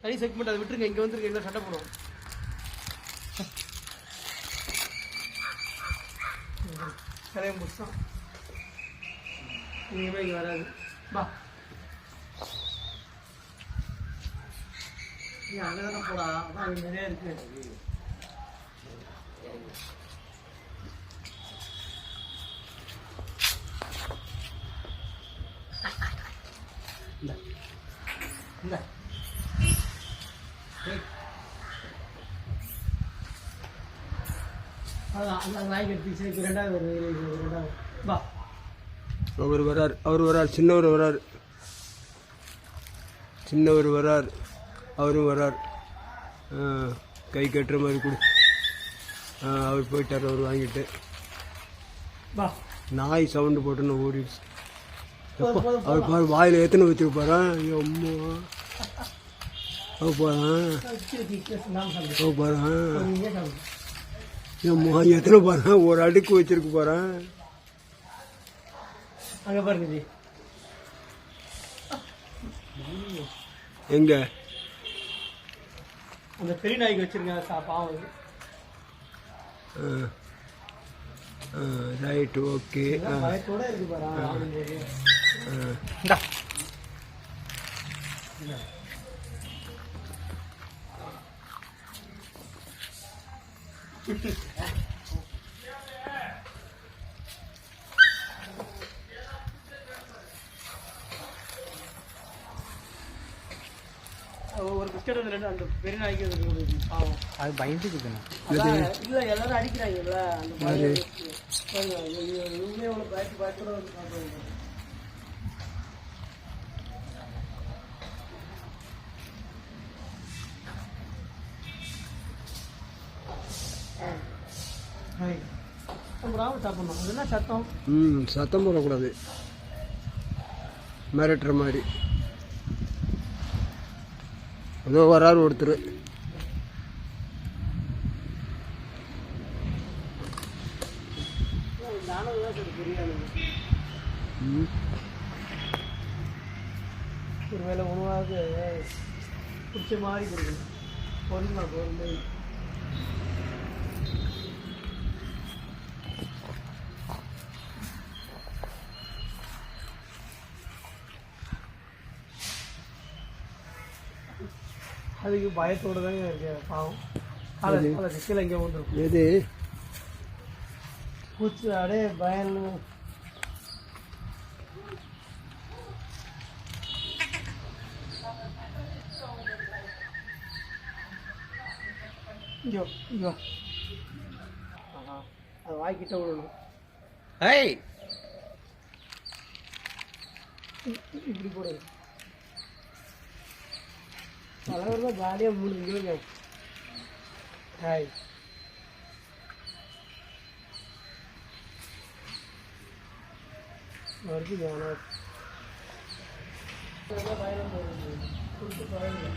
தனி செக்மெண்ட் அதை விட்டுருங்க இங்கே வந்துருங்க எங்களை சண்டை போடுவோம். கரையை முடிச்சோம் இனிமே இங்கே வராது. பா நீ அங்கே தானே போடா அதான் நிறையா நிறைய இருக்கு. அவர் வரார் அவர் வரார் சின்னவர் வரார். சின்னவர் வரார் அவரும் வரார். கை கட்டுற மாதிரி கொடு. அவர் போயிட்டார் அவர் வாங்கிட்டு. நாய் சவுண்டு போட்டுன்னு ஓடிடுச்சு. அவர் பாரு வாயில் எத்தனை வச்சுருப்பாரா அம்மா. நீங்க சொல்லுங்க அம்மா எத்தனை பாரு ஒரு அடுக்கு வச்சிருக்கு பாரு அங்கே பாருங்க எங்க அந்த பெரிய நாய்க்கு வச்சிருங்க பாவம். ரைட் ஓகே பயத்தோட இருக்கு பாரு ஒரு பிஸ்கட் வந்து ரெண்டு அந்த பெரிய நாய்க்கு அது ஒரு பாவம். அது பயந்துக்குதுண்ணா அதான் இல்ல எல்லாரும் அடிக்கிறாங்கல்ல அந்த இவங்களே எவ்வளவு பயத்து பயத்தோட சாப்பிடணும் என்ன சத்தம்? ம் சத்தம் போடக்கூடாது. மிரட்டுற மாதிரி. ஏதோ வராரு ஒருத்தர். ஒருவேளை உணவாக பிடிச்ச மாதிரி கொடுக்கணும் பொருள் பொருள் அதுக்கு பயத்தோட தாங்க இருக்கு பாவம். காலை காலை கீழே இங்கே வந்துடும் எது? பூச்சி அடே பயம் இங்கோ இங்கோ. ஆஹா அது வாய்க்கிட்ட விடணும். ஏய்! இப்படி போடுங்க தலைவர் தான் ஜாலியாக மூணு கிலோங்க ஹாய் வருது ஞானம் பயணம் போகுது கொடுத்து பழகுங்க